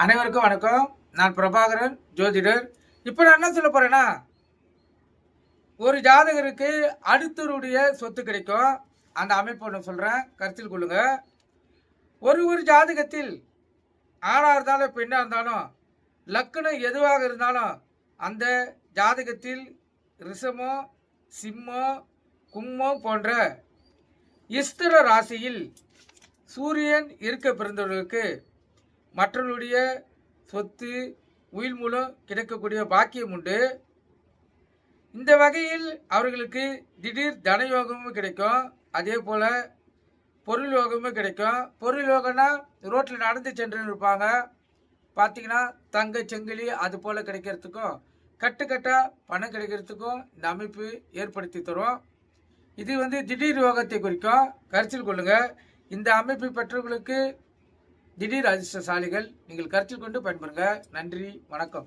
அனைவருக்கும் வணக்கம். நான் பிரபாகரன் ஜோதிடர். இப்போ நான் என்ன சொல்ல போகிறேன்னா ஒரு ஜாதகருக்கு அடுத்தவருடைய சொத்து கிடைக்கும். அந்த அமைப்பு ஒன்று சொல்கிறேன் கருத்தில் கொள்ளுங்க. ஒரு ஒரு ஜாதகத்தில் ஆணாக இருந்தாலும் பெண்ணாக இருந்தாலும் லக்கணம் எதுவாக இருந்தாலும் அந்த ஜாதகத்தில் ரிஷமோ சிம்மோ கும்மம் போன்ற இஸ்திர ராசியில் சூரியன் இருக்க பிறந்தவர்களுக்கு மற்றவர்களுடைய சொத்து உயிர் மூலம் கிடைக்கக்கூடிய பாக்கியம் உண்டு. இந்த வகையில் அவர்களுக்கு திடீர் தன யோகமும் கிடைக்கும். அதே போல் பொருள் யோகமும் கிடைக்கும். பொருள் யோகம்னா ரோட்டில் நடந்து சென்று இருப்பாங்க. பார்த்தீங்கன்னா தங்க செங்கிலி அது போல் கிடைக்கிறதுக்கும் கட்டுக்கட்டாக பணம் கிடைக்கிறதுக்கும் இந்த அமைப்பு ஏற்படுத்தி தரும். இது வந்து திடீர் யோகத்தை குறிக்கும். கருத்தில் கொள்ளுங்கள் இந்த அமைப்பை பெற்றவர்களுக்கு திடீர் அதிர்ஷ்டசாலிகள் நீங்கள் கருத்தில் கொண்டு பயன்பெறுங்க நன்றி வணக்கம்.